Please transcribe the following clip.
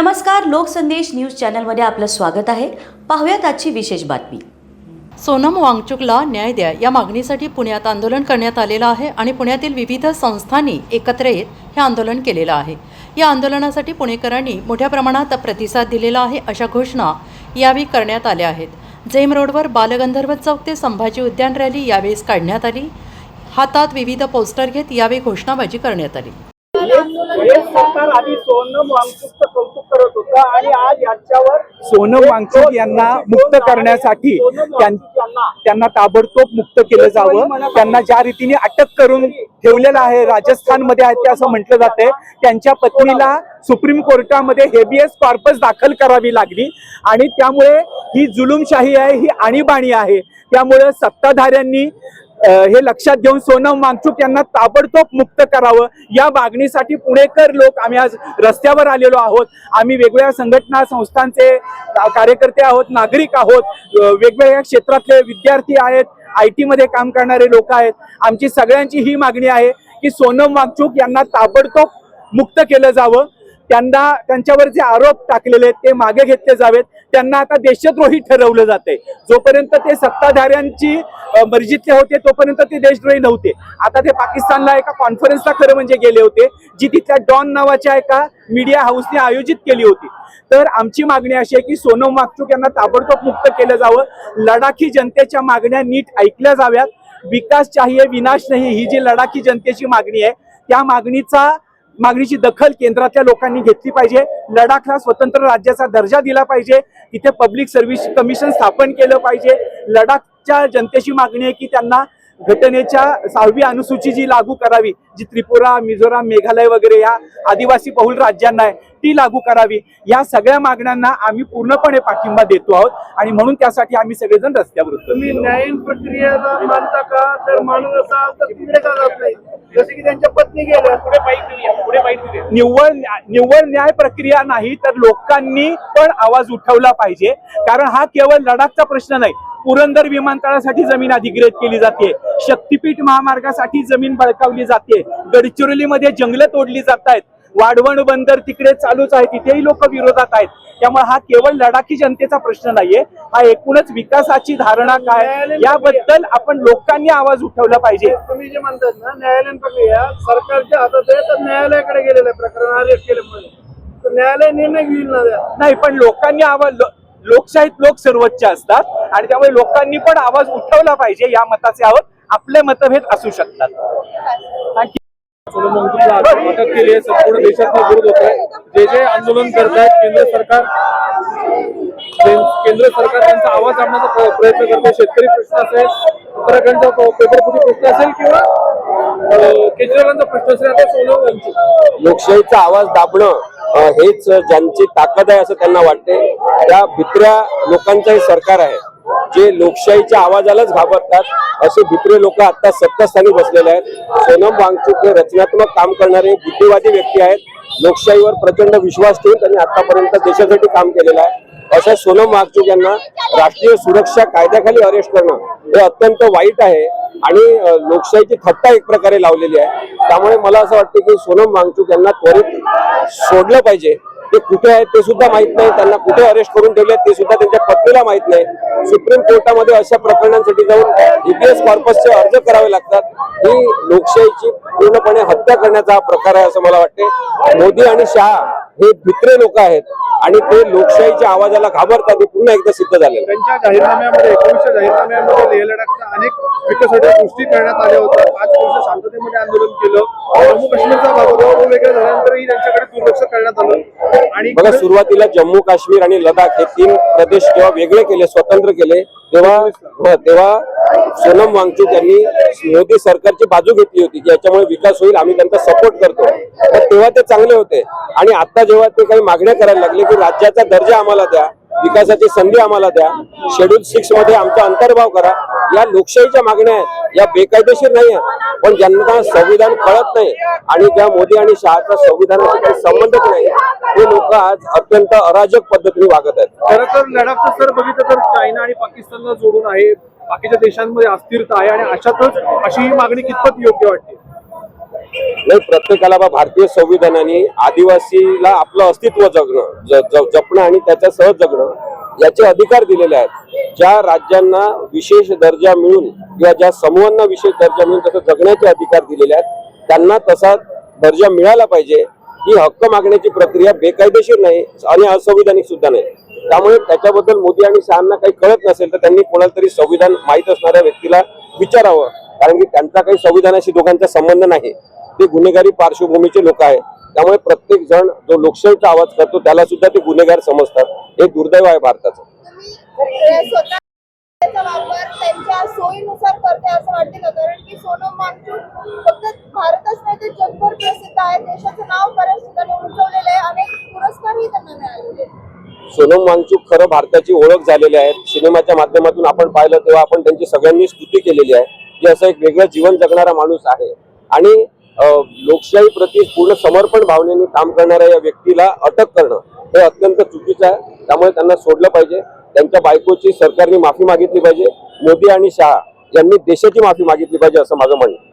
नमस्कार लोकसंदेश न्यूज चॅनलमध्ये आपलं स्वागत आहे. पाहूयात आजची विशेष बातमी. सोनम वांगचुकला न्याय द्या. या मागणीसाठी पुण्यात आंदोलन करण्यात आलेलं आहे आणि पुण्यातील विविध संस्थांनी एकत्र येत हे आंदोलन केलेलं आहे. या आंदोलनासाठी पुणेकरांनी मोठ्या प्रमाणात प्रतिसाद दिलेला आहे अशा घोषणा यावेळी करण्यात आल्या आहेत. जेम रोडवर बालगंधर्व चौक ते संभाजी उद्यान रॅली यावेळेस काढण्यात आली. हातात विविध पोस्टर घेत यावेळी घोषणाबाजी करण्यात आली. हे सरकार आधी सोनम वांगचूकचं कौतुक करत होतं आणि आज यांच्यावर सोनम वांगचूक यांना मुक्त करण्यासाठी त्यां- त्यांना ताबडतोब मुक्त केलं जावं. त्यांना ज्या रीतीने अटक करून ठेवलेलं आहे राजस्थानमध्ये आहे ते असं म्हटलं जातंय. त्यांच्या पत्नीला सुप्रीम कोर्टामध्ये हेबियस कॉर्पस दाखल करावी लागली आणि त्यामुळे ही जुलुमशाही आहे ही आणीबाणी आहे. त्यामुळे सत्ताधाऱ्यांनी हे लक्षात घेऊन सोनम वांगचूक यांना ताबडतोब मुक्त करावं. या मागणीसाठी पुणेकर लोक आम्ही आज रस्त्यावर आलेलो आहोत. आम्ही वेगवेगळ्या संघटना संस्थांचे कार्यकर्ते आहोत नागरिक आहोत. वेगवेगळ्या क्षेत्रातले विद्यार्थी आहेत आय टीमध्ये काम करणारे लोक आहेत. आमची सगळ्यांची ही मागणी आहे की सोनम वांगचूक यांना ताबडतोब मुक्त केलं जावं. त्यांना त्यांच्यावर जे आरोप टाकलेले आहेत ते मागे घेतले जावेत. त्यांना आता देशद्रोही ठरवलं जाते जोपर्यंत ते सत्ताधाऱ्यांची मर्जीतले होते तोपर्यंत ते देशद्रोही नव्हते. आता ते पाकिस्तानला एका कॉन्फरन्सला खरं म्हणजे गेले होते जी तिथल्या डॉन नावाच्या एका मीडिया हाऊसने आयोजित केली होती. तर आमची मागणी अशी आहे की सोनम वागचूक यांना ताबडतोब मुक्त केलं जावं. लडाखी जनतेच्या मागण्या नीट ऐकल्या जाव्यात. विकास चाहिये विनाश नाही ही जी लडाखी जनतेची मागणी आहे त्या मागणीचा मागणीची दखल केंद्रातल्या लोकांनी घेतली पाहिजे. लडाखला स्वतंत्र राज्याचा दर्जा दिला पाहिजे. तिथे पब्लिक सर्व्हिस कमिशन स्थापन केलं पाहिजे. लडाखच्या जनतेची मागणी आहे की त्यांना घटनेच्या सहावी अनुसूची जी लागू करावी जी त्रिपुरा मिझोराम मेघालय वगैरे या आदिवासी बहुल राज्यांना आहे ती लागू करावी. या सगळ्या मागण्यांना आम्ही पूर्णपणे पाठिंबा देतो आहोत आणि म्हणून त्यासाठी आम्ही सगळेजण रस्त्यावर उतरलो तुम्ही न्यायीन प्रक्रियेला मानता का? जर असाल तर तिकडे का जात नाही? जसे की त्यांच्या पत्नी गेल्या. पुढे पाहिजे पुढे पाहिजे निव्वळ निव्वळ न्याय प्रक्रिया नाही तर लोकांनी पण आवाज उठवला पाहिजे. कारण हा केवळ लडाखचा प्रश्न नाही पुरंदर विमानतळासाठी जमीन अधिग्रहित केली जाते. शक्तीपीठ महामार्गासाठी जमीन बळकावली जाते. गडचिरोलीमध्ये जंगलं तोडली जात आहेत वाढवण बंदर तिकडे चालूच आहे तिथेही लोक विरोधात आहेत. त्यामुळे हा केवळ लडाखी जनतेचा प्रश्न नाहीये हा एकूणच विकासाची धारणा काय याबद्दल आपण लोकांनी आवाज उठवला पाहिजे. तुम्ही जे म्हणतात ना न्यायालयीन प्रक्रिया सरकारच्या हातात आहे तर न्यायालयाकडे गेलेलं आहे प्रकरण अरेस्ट केल्यामुळे. न्यायालय निर्णय घेईल ना नाही पण लोकांनी आवाज लोकशाहीत लोक सर्वोच्च असतात आणि त्यामुळे लोकांनी पण आवाज उठवला पाहिजे या मताचे आहोत. आपले मतभेद असू शकतात. सोनम वांगचूकला अटक केली आहे. संपूर्ण देशातला विरोध होत आहे जे जे आंदोलन करत आहेत केंद्र सरकार केंद्र सरकार त्यांचा आवाज आणण्याचा प्रयत्न करतो शेतकरी प्रश्न असेल उत्तराखंडचा प- पेपर फुटी प्रश्न असेल किंवा केजरीवालांचा प्रश्न असेल आता सोनम वांगचूक लोकशाहीचा आवाज दाबणं हेच ज्यांची ताकद आहे असं त्यांना वाटते त्या भित्र्या लोकांचंही सरकार आहे. जे लोकशाहीच्या आवाजालाच घाबरतात असे भित्रे लोक आता सत्तास्थानी बसलेले आहेत. सोनम वांगचूक हे रचनात्मक काम करणारे बुद्धिवादी व्यक्ती आहेत. लोकशाहीवर प्रचंड विश्वास ठेवून त्यांनी आतापर्यंत देशासाठी काम केलेलं आहे. अशा सोनम वागचूक यांना राष्ट्रीय सुरक्षा कायद्याखाली अरेस्ट करणं हे अत्यंत वाईट आहे आणि लोकशाहीची थट्टा एक प्रकारे लावलेली आहे. त्यामुळे मला असं वाटतं की सोनम वांगचूक यांना त्वरित सोडलं पाहिजे. ते कुठे आहेत ते सुद्धा माहीत नाही. त्यांना कुठे अरेस्ट करून ठेवले ते सुद्धा त्यांच्या पत्नीला माहीत नाही. सुप्रीम कोर्टामध्ये अशा प्रकरणांसाठी जाऊन ईपीएस कॉर्पसचे अर्ज करावे लागतात. ही लोकशाहीची पूर्णपणे हत्या करण्याचा हा प्रकार आहे असं मला वाटते. मोदी आणि शहा हे भित्रे लोक आहेत आणि ते लोकशाहीच्या आवाजाला घाबरतात हे पुन्हा एकदा सिद्ध झालेलं आहे. त्यांच्या जाहीरनाम्यामध्ये एकोणीसच्या जाहीरनाम्यामध्ये लेह लडाखच्या अनेक विकासाच्या गोष्टी करण्यात आल्या होत्या. पाच वर्ष शांततेमध्ये आंदोलन केलं. जम्मू काश्मीरचा भाग वेगळ्या झाल्यानंतरही त्यांच्याकडे दुर्लक्ष करण्यात आलं. आणि बघा सुरुवातीला जम्मू काश्मीर आणि लडाख हे तीन प्रदेश जेव्हा वेगळे केले स्वतंत्र केले तेव्हा हो, तेव्हा सोनम वांगचूक यांनी मोदी सरकारची बाजू घेतली होती की याच्यामुळे विकास होईल आम्ही त्यांचा सपोर्ट करतो. तर तेव्हा ते चांगले होते. आणि आता जेव्हा ते काही मागण्या करायला लागले की राज्याचा दर्जा आम्हाला द्या विकासाची संधी आम्हाला द्या शेड्यूल सिक्समध्ये आमचा अंतर्भाव करा या लोकशाहीच्या मागण्या आहेत. या बेकायदेशीर नाही पण ज्यांना संविधान कळत नाही आणि ज्या मोदी आणि शहाचा संविधानाशी काही संबंधच नाही ते लोक आज अत्यंत अराजक पद्धतीने वागत आहेत. खरं तर लडाखचं सर बघितलं तर चायना आणि पाकिस्तानला जोडून आहे. बाकीच्या देशांमध्ये अस्थिरता आहे आणि अशातच अशी ही मागणी कितपत योग्य वाटते? नाही प्रत्येकाला बा भारतीय संविधानाने आदिवासीला आपलं अस्तित्व जगणं जपणं आणि त्याच्यासह जगणं. याचे अधिकार दिलेले आहेत. ज्या राज्यांना विशेष दर्जा मिळून किंवा ज्या समूहांना विशेष दर्जा मिळून तसं जगण्याचे अधिकार दिलेले आहेत त्यांना तसा दर्जा मिळाला पाहिजे. ही हक्क मागण्याची प्रक्रिया बेकायदेशीर नाही आणि असंविधानिक सुद्धा नाही. त्यामुळे त्याच्याबद्दल मोदी आणि शहांना काही कळत नसेल तर त्यांनी कोणाला तरी संविधान माहीत असणाऱ्या व्यक्तीला विचारावं. कारण की त्यांचा काही संविधानाशी दोघांचा संबंध नाही. ते गुन्हेगारी पार्श्वभूमीचे लोक आहेत. त्यामुळे प्रत्येक जण जो लोकशाहीचा आवाज करतो त्याला सुद्धा ते गुन्हेगार समजतात. हे दुर्दैव आहे भारताचं. सोनम वांगचूक खरं भारताची ओळख झालेली आहे. सिनेमाच्या माध्यमातून आपण पाहिलं तेव्हा आपण त्यांची सगळ्यांनी स्तुती केलेली आहे. की असं एक वेगळं जीवन जगणारा माणूस आहे. आणि लोकशाही प्रति पूर्ण समर्पण भावनेने काम करणाऱ्या या व्यक्तीला अटक करणं हे अत्यंत चुकीचं आहे. त्यामुळे त्यांना सोडलं पाहिजे. त्यांच्या बायकोची सरकारने माफी मागितली पाहिजे. मोदी आणि शहा यांनी देशाची माफी मागितली पाहिजे असं माझं म्हणणं